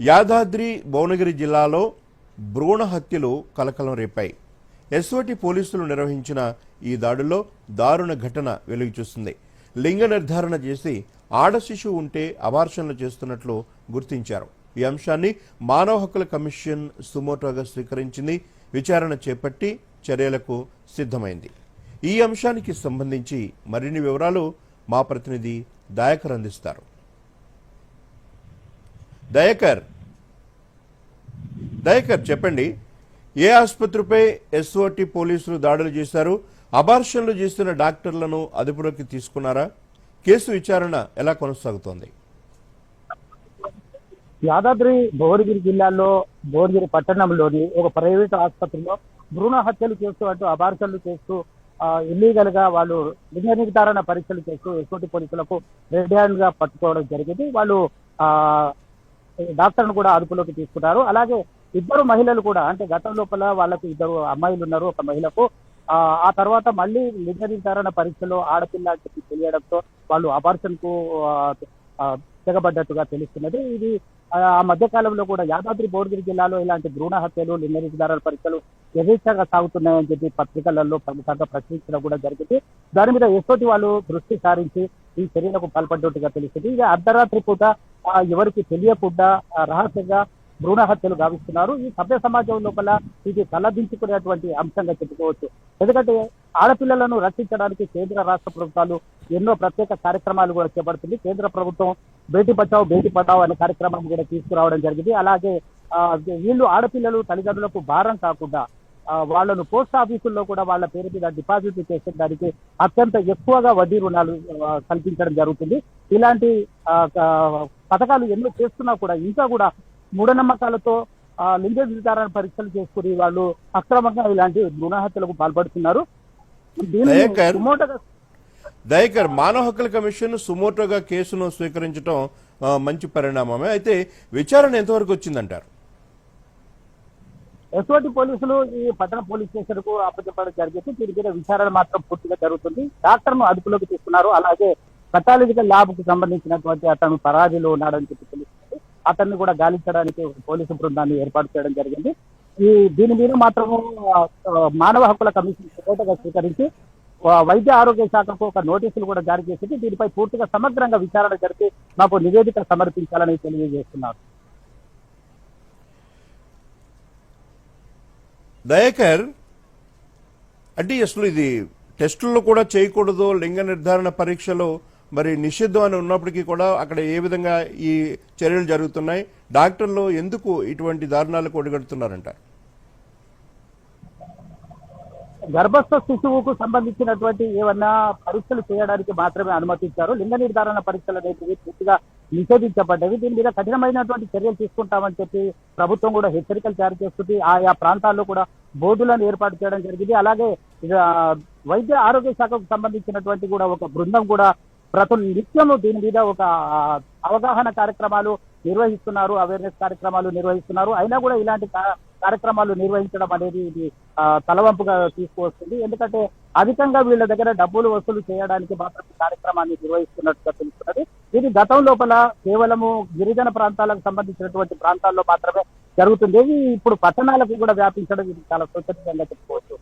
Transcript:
యాదాద్రి భువనగిరి జిల్లాలో భ్రూణ హత్యలు కలకలం రేపాయి. ఎస్ఓటి పోలీసులు నిర్వహించిన ఈ దాడుల్లో దారుణ ఘటన వెలుగుచూస్తుంది లింగ నిర్ధారణ చేసి ఆడ శిశువు ఉంటే అబార్షన్లు చేస్తున్నట్లు గుర్తించారు. ఈ అంశాన్ని మానవ హక్కుల కమిషన్ సుమోటోగా స్వీకరించింది. విచారణ చేపట్టి చర్యలకు సిద్ధమైంది. ఈ అంశానికి సంబంధించి మరిన్ని వివరాలు మా ప్రతినిధి దాయకర్ అందిస్తారు. దయకర్. దయకర్ చెప్పండి. ఏ ఆసుపత్రిపై ఎస్ఓటి పోలీసులు దాడులు చేశారు? అబార్షన్లు చేస్తున్న డాక్టర్లను అదుపులోకి తీసుకున్నారా? కేసు విచారణ ఎలా కొనసాగుతోంది? యాదాద్రి భువనగిరి జిల్లాలో భువనగిరి పట్టణంలోని ఒక ప్రైవేట్ ఆసుపత్రిలో భ్రూణ హత్యలు చేస్తూ అటు అబార్షన్లు చేస్తూ ఇల్లీగల్గా వాళ్ళు లింగ నిర్ధారణ పరీక్షలు చేస్తూ ఎటువంటి పోలీసులకు రెడ్ హ్యాండ్గా పట్టుకోవడం జరిగింది. వాళ్ళు ఆ డాక్టర్ను కూడా అదుపులోకి తీసుకున్నారు అలాగే ఇద్దరు మహిళలు కూడా అంటే గతం లోపల వాళ్ళకు ఇద్దరు అమ్మాయిలు ఉన్నారు ఒక మహిళకు. ఆ తర్వాత మళ్ళీ లింగ నిర్ధారణ పరీక్షలో ఆడపిల్ల తెలియడంతో వాళ్ళు అబార్షన్కు తెగబడ్డట్టుగా తెలుస్తున్నది. ఇది ఆ మధ్య కాలంలో కూడా యాదాద్రి భువనగిరి జిల్లాలో ఇలాంటి భ్రూణ హత్యలు లింగ నిర్ధారణ పరీక్షలు యథేచ్ఛగా సాగుతున్నాయని చెప్పి పత్రికలలో ప్రముఖంగా ప్రచురించడం కూడా జరిగింది. దాని మీద ఎస్ఓటి వాళ్ళు దృష్టి సారించి ఈ చర్యలకు పాల్పడ్డట్టుగా తెలుస్తుంది. ఇది అర్ధరాత్రి పూట ఎవరికి తెలియకుండా రహస్యంగా భ్రూణ హత్యలు గావిస్తున్నారు. ఈ సభ్య సమాజం లోపల ఇది తలదించుకునేటువంటి అంశంగా చెప్పుకోవచ్చు. ఎందుకంటే ఆడపిల్లలను రక్షించడానికి కేంద్ర రాష్ట్ర ప్రభుత్వాలు ఎన్నో ప్రత్యేక కార్యక్రమాలు కూడా చేపడుతుంది. కేంద్ర ప్రభుత్వం బేటీ బచావ్ బేటీ పడావ్ అనే కార్యక్రమం కూడా తీసుకురావడం జరిగింది. అలాగే ఆ, వీళ్ళు ఆడపిల్లలు తల్లిదండ్రులకు భారం కాకుండా వాళ్ళను పోస్ట్ ఆఫీసుల్లో కూడా వాళ్ళ పేరు మీద డిపాజిట్ చేసే దానికి అత్యంత ఎక్కువగా వడ్డీ రుణాలు కల్పించడం జరుగుతుంది. ఇలాంటి పథకాలు ఎన్నో చేస్తున్నా కూడా ఇంకా కూడా మూఢనమ్మకాలతో లింగ నిర్ధారణ పరీక్షలు చేసుకుని వాళ్ళు అక్రమంగా ఇలాంటి భ్రూణ హత్యలకు పాల్పడుతున్నారు దయాకర్. మానవ హక్కుల కమిషన్ సుమోటోగా కేసును స్వీకరించడం మంచి పరిణామమే. అయితే విచారణ ఎంతవరకు వచ్చిందంటారు? ఎస్ఓటి పోలీసులు ఈ పట్టణ పోలీస్ స్టేషన్కు అప్పచెప్పడం జరిగింది. దీని మీద విచారణ మాత్రం పూర్తిగా జరుగుతుంది. డాక్టర్ను అదుపులోకి తీసుకున్నారు. అలాగే పెథాలజికల్ ల్యాబ్కు సంబంధించినటువంటి అతను పరాజీలో ఉన్నాడని చెప్పి తెలుస్తుంది. అతన్ని కూడా గాలించడానికి ఒక పోలీసు బృందాన్ని ఏర్పాటు చేయడం జరిగింది. ఈ దీని మీద మాత్రము మానవ హక్కుల కమిషన్ రిపోర్టుగా స్వీకరించి వైద్య ఆరోగ్య శాఖకు ఒక నోటీసులు కూడా జారీ చేసింది. దీనిపై పూర్తిగా సమగ్రంగా విచారణ జరిపి మాకు నివేదిక సమర్పించాలని తెలియజేస్తున్నారు. దయాకర్ అంటే అసలు ఇది టెస్టుల్లో కూడా చేయకూడదు లింగ నిర్ధారణ పరీక్షలు మరి నిషిద్ధం అని ఉన్నప్పటికీ కూడా అక్కడ ఏ విధంగా ఈ చర్యలు జరుగుతున్నాయి? డాక్టర్లు ఎందుకు ఇటువంటి దారుణాలకు ఒడిగడుతున్నారంట గర్భస్థ శిశువుకు సంబంధించినటువంటి ఏమన్నా పరీక్షలు చేయడానికి మాత్రమే అనుమతించారు. లింగ నిర్ధారణ పరీక్షలు అనేవి పూర్తిగా నిషేధించబడ్డవి. దీని మీద కఠినమైనటువంటి చర్యలు తీసుకుంటామని చెప్పి ప్రభుత్వం కూడా హెచ్చరికలు జారీ చేస్తుంది. ఆయా ప్రాంతాల్లో కూడా బోర్డులను ఏర్పాటు చేయడం జరిగింది. అలాగే వైద్య ఆరోగ్య శాఖకు సంబంధించినటువంటి కూడా ఒక బృందం కూడా ప్రతి నిత్యము దీని మీద ఒక అవగాహన కార్యక్రమాలు నిర్వహిస్తున్నారు అవేర్నెస్ కార్యక్రమాలు నిర్వహిస్తున్నారు. అయినా కూడా ఇలాంటి కార్యక్రమాలు నిర్వహించడం అనేది ఇది తలవంపుగా తీసుకువస్తుంది. ఎందుకంటే అధికంగా వీళ్ళ దగ్గర డబ్బులు వసూలు చేయడానికి మాత్రం కార్యక్రమాన్ని నిర్వహిస్తున్నట్టుగా తెలుస్తున్నది. ఇది గతం లోపల కేవలము గిరిజన ప్రాంతాలకు సంబంధించినటువంటి ప్రాంతాల్లో మాత్రమే జరుగుతుంది ఇది ఇప్పుడు పట్టణాలకు కూడా వ్యాపించడం ఇది చాలా శోచనీయంగా చెప్పుకోవచ్చు.